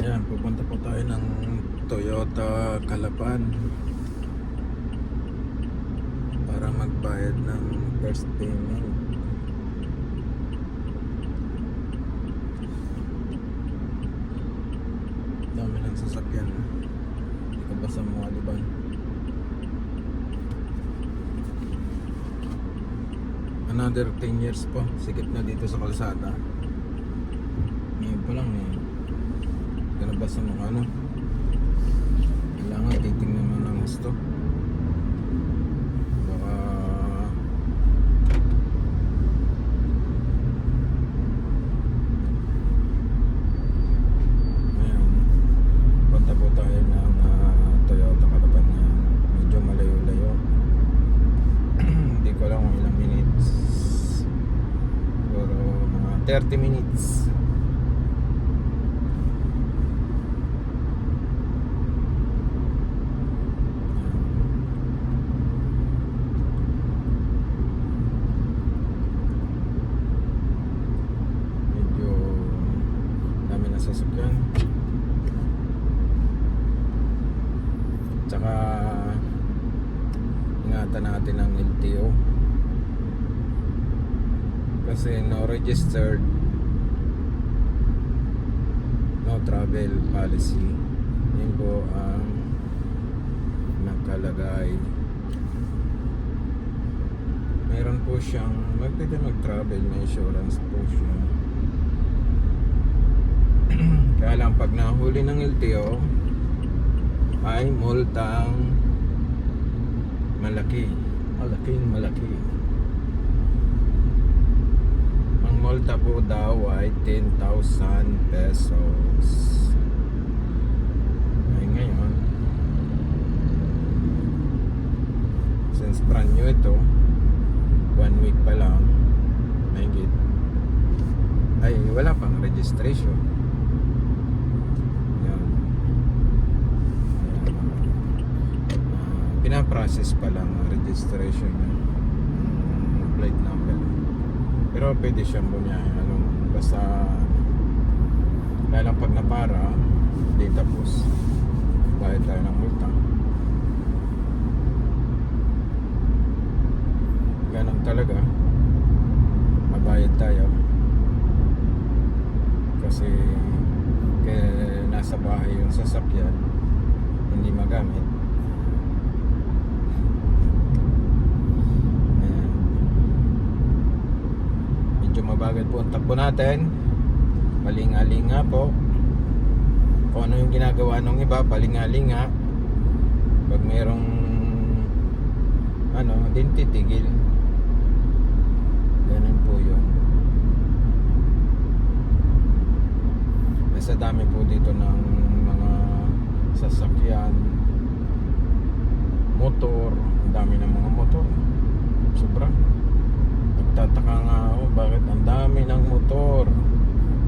Ayan, pupunta po tayo ng Toyota Calapan para magbayad ng first payment. Dami ng sasakyan. Hindi ka basta mga liban. Another 10 years pa. Sikip na dito sa kalsada. Ngayon pa lang eh. Ganabas sa mga ano. Kailangan titingnan mo ng gusto. Baka Ayan. Punta po tayo ng ah, Toyota Calapan ngayon. Medyo malayo-layo. Hindi ko alam kung ilang minutes. Siguro mga 30 minutes. medyo dami na sasakyan tsaka ingatan natin ang LTO kasi no registered no travel policy. Yun po ang nakalagay. Meron po siyang mag pwede mag-travel may insurance po siya. Kaya lang pag nahuli ng LTO ay multang malaki. Malaking malaki. Ang multa po daw ay 10,000 pesos. Ay ngayon. Since brand new ito one week pa lang mahigit ay wala pang registration yan Pinaprocess pa lang ang registration niya. Plate number. Pero pwede siyang bumiyahe anong basta lang pag napara di tapos. Bayad tayo ng multa. Ganun talaga. Mabayad tayo. Kasi kaya nasa bahay yung sasakyan hindi magamit Ayan. Mabagal po ang takbo natin. Palingalinga po. Kung ano yung ginagawa ng iba palingalinga. Pag merong ano din titigil. Ganun po yun. Sa dami po dito ng mga sasakyan. Motor. Ang dami ng mga motor. Sobra nagtataka nga ako bakit ang dami ng motor?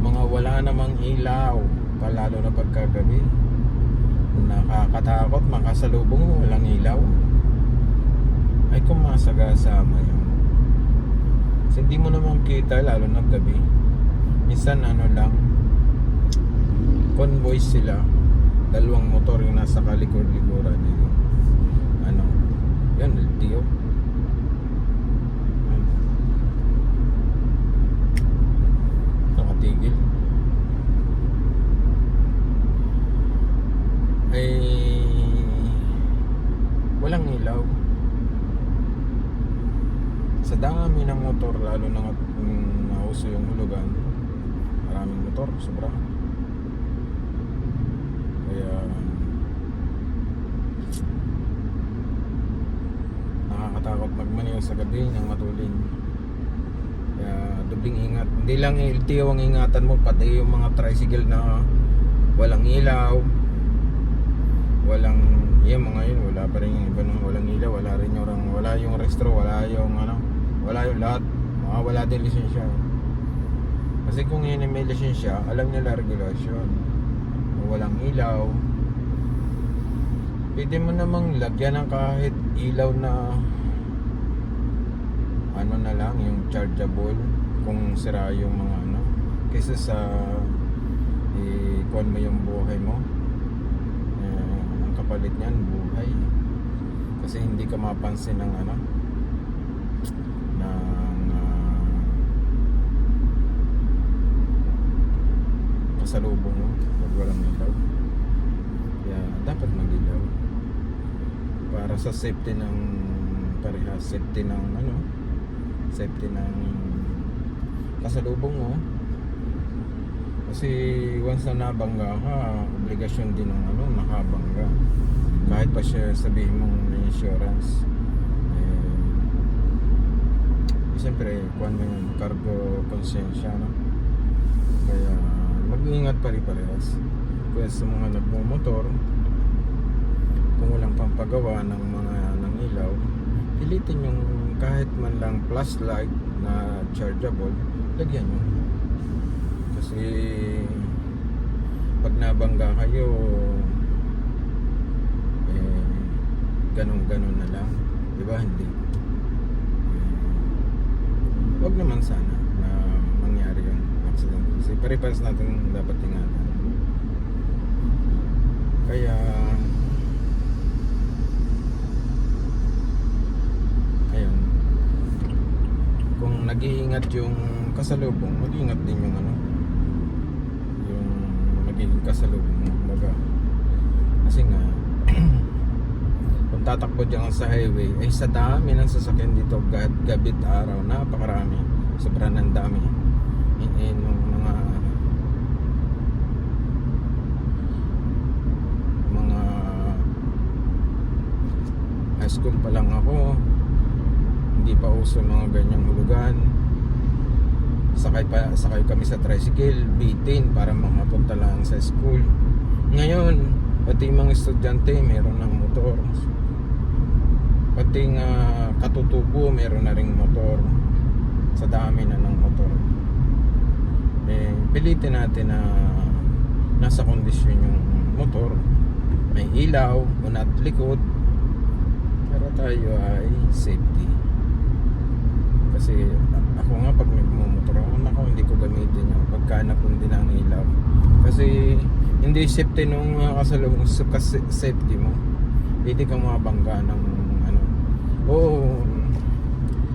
Mga wala namang ilaw. Palalo na pagkagabi. Nakakatakot makasalubong mo walang ilaw. Ay kung masagasama yun. Kasi hindi mo naman kita lalo na gabi. Minsan ano lang convoy sila. Dalawang motor yung nasa kalikor-likuran yun ano? Yan LTO Yan. nakatigil ay walang ilaw sa dami ng motor lalo na nga kung nauso yung hulugan maraming motor sobra. Kaya nakakatakot magmaneho sa gabi ng matulin. Kaya dubling ingat. Hindi lang LTO ang ingatan mo pati yung mga tricycle na walang ilaw. Walang yung mga yun wala pa rin yung iba nung walang ilaw wala rin yung wala yung restro wala yung ano wala yung lahat. Mga wala din lisensya kasi kung yun ay may lisensya alam nila regulasyon. Walang ilaw. Pwede mo namang lagyan ng kahit ilaw na ano na lang yung chargeable kung sira yung mga ano. Kaysa sa kuhan mo yung buhay mo. Eh, ang kapalit niyan buhay. Kasi hindi ka mapansin ng ano kasalubong mo pag walang ilaw. Kaya dapat mag-ilaw. Para sa safety ng parehas safety ng ano safety ng kasalubong mo. Kasi once na nabangga ka obligasyon din ng ano nakabangga kahit pa siya sabihin mong insurance eh, siyempre kuhan mo yung cargo consensya no? kaya mag-iingat pa rin parehas. Kaya sa mga nagmumotor kung walang pampagawa ng mga ng ilaw pilitin yung kahit man lang flashlight na chargeable lagyan nyo. Kasi pag nabangga kayo eh ganun ganun na lang. Di ba? Hindi. Eh, wag naman sana accident kasi pare-pares natin dapat ingatan kaya ayun. Kung nag-iingat yung kasalubong mag-iingat din yung ano yung magiging kasalubong kumbaga kasi nga kung tatakbo dyan sa highway ay sa dami ng sasakyan dito gab gabit araw napakarami. Sobrang ng dami in, in nung mga mga high school pa lang ako. Hindi pa uso mga ganyang hulugan. Sakay pa sakay kami sa tricycle bitin para makapunta lang sa school. Ngayon pati yung mga estudyante meron ng motor. Pati nga katutubo meron na ring motor. Sa dami na ng motor eh pilitin natin na nasa kondisyon yung motor. May ilaw unat likod. Pero tayo ay safety. Kasi ako nga pag nagmumotor ako nako hindi ko gamitin yun pagka napundi na ang ilaw. Kasi hindi safety nung uh, kasalubong sa safety mo. Hindi ka mabangga ng ano. Oo.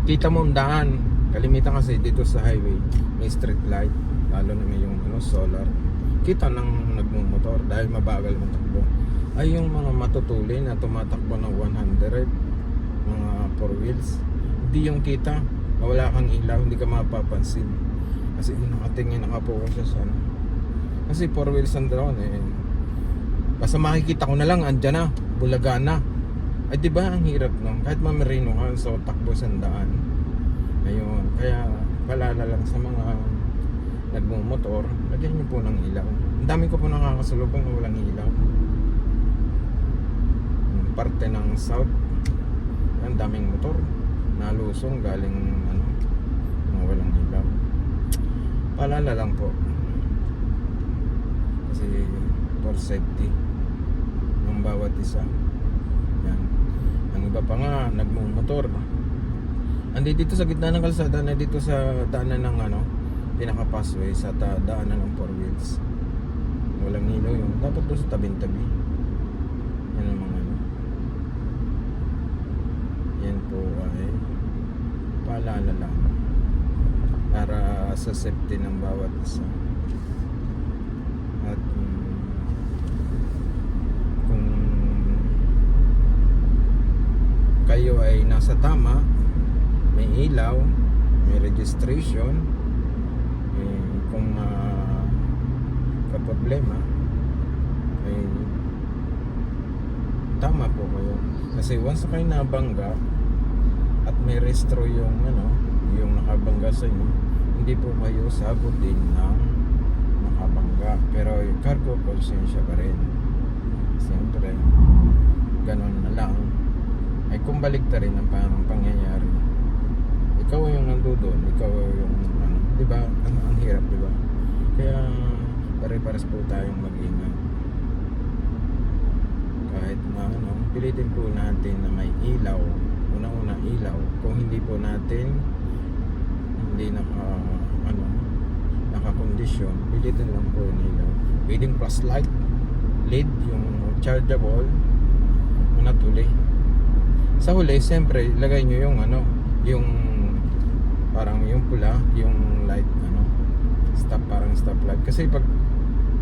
Kita mo ang daan. Kalimitan kasi dito sa highway may street light lalo na may yung ano, solar kita ng nagmumotor dahil mabagal ang takbo. Ay yung mga matutuli na tumatakbo ng 100 mga four wheels hindi yung kita. Wala kang ilaw hindi ka mapapansin. Kasi nakatingin nakapokus siya sa ano kasi four wheels ang drone eh. Basta makikita ko na lang andyan na bulaga na. Ay di ba ang hirap no kahit mamerino ka so takbo sa daan ayun kaya palala lang sa mga nagmumotor lagyan niyo po ng ilaw. Ang dami ko po nakakasalubong na walang ilaw. Yung parte ng south ang daming motor nalusong galing ano mga walang ilaw. Paalala lang po. Kasi for safety ng bawat isa. Yan. Ang iba pa nga nagmumotor. Andi dito sa gitna ng kalsada na dito sa daanan ng ano pinaka pathway sa ta- daanan ng four wheels. Walang ilaw yun. Dapat doon sa tabing tabi yan ang mga ano. Yan po ay paalala lang para sa safety ng bawat isa. At mm, kung kayo ay nasa tama may ilaw may registration eh, kung uh, problema ay tama po kayo. Kasi once na kayo nabangga at may restro yung ano yung nakabangga sa inyo hindi po kayo sagutin ng nakabangga pero yung cargo konsensya pa rin. Siyempre ganon na lang. Ay kung baligta rin ang pang pangyayari. Ikaw yung nandoon ikaw yung di ba? Ang, ang hirap di ba? Kaya pare-pares po tayong mag-ingat. Kahit na ano pilitin po natin na may ilaw unang-una ilaw. Kung hindi po natin hindi naka ano nakakondisyon pilitin lang po yung ilaw. Pwedeng plus light lead yung chargeable una huli sa huli siyempre ilagay nyo yung ano yung parang yung pula yung light ano stop parang stop light. Kasi pag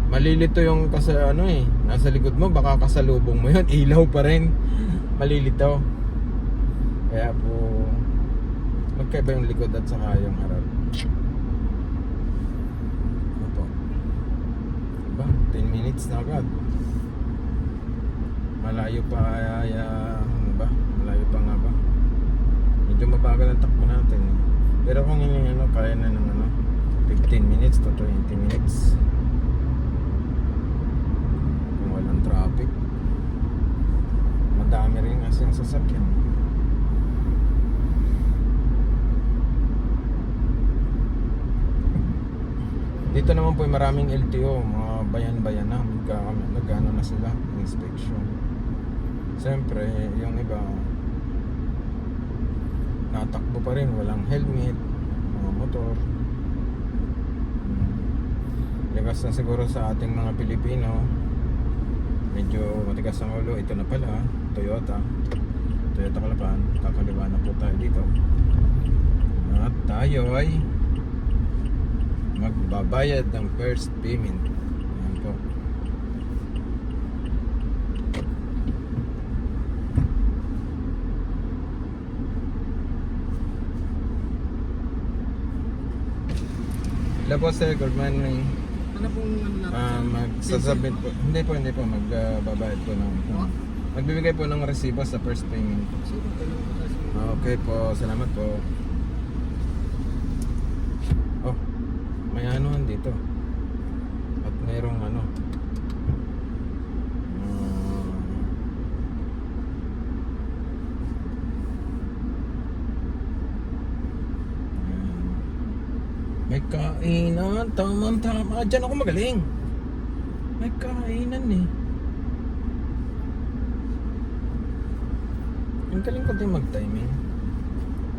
malilito yung kasi ano eh nasa likod mo baka kasalubong mo yun ilaw pa rin. Malilito. Kaya po magkaiba yung likod at saka yung harap. Ano po? Diba 10 minutes na agad. Malayo pa kaya ano ba? Malayo pa nga ba? Medyo mabagal ang takbo natin. eh. Pero kung yun ano kaya na ng ano 15 minutes to 20 minutes. Kung walang traffic. Madami rin kasi yung sasakyan. Dito naman po ay maraming LTO mga bayan-bayan na nagano na sila inspection. Siyempre yung iba natakbo pa rin walang helmet mga motor. Likas na siguro sa ating mga Pilipino. Medyo matigas ang ulo. Ito na pala Toyota. Toyota Kalapan kakaliwa na po tayo dito. At tayo ay magbabayad ng first payment yan po Hello po sir, good morning. Ano pong ano natin? Ah, magsasubmit po. Hindi po, hindi po. Magbabayad po ng... Oh. Magbibigay po ng resibo sa first payment. Ah, Okay po, salamat po. Oh, may anuhan dito. At mayroong ano. ah, ayan. May kainan, tamang tama. Diyan ako magaling. May kainan eh. Ang galing ko din mag-timing.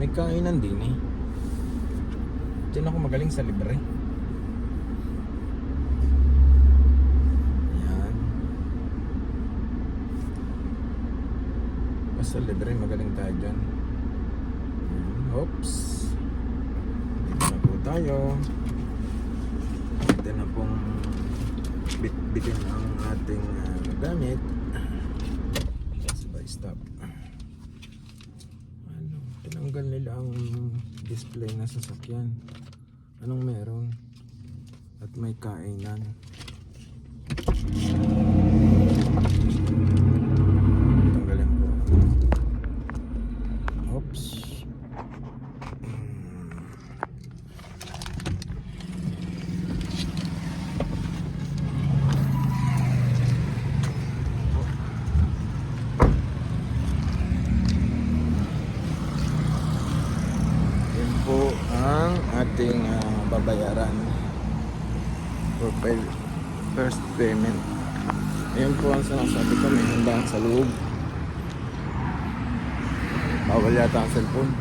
May kainan din eh. Diyan ako magaling sa libre. Yan. Basta libre, magaling tayo dyan. Yan. Oops. Tayo. Ito na pong bit-bitin ang ating ah, gamit. Let's buy stop. Ano, tinanggal nila ang display na sasakyan. Anong meron? At may kainan. Tanggalin ko. Oops. Hmm. Yan po ang ating ah, babayaran for pay- first payment. Yan po ang sinasabi ko, may handaan sa loob. Bawal yata ang cellphone.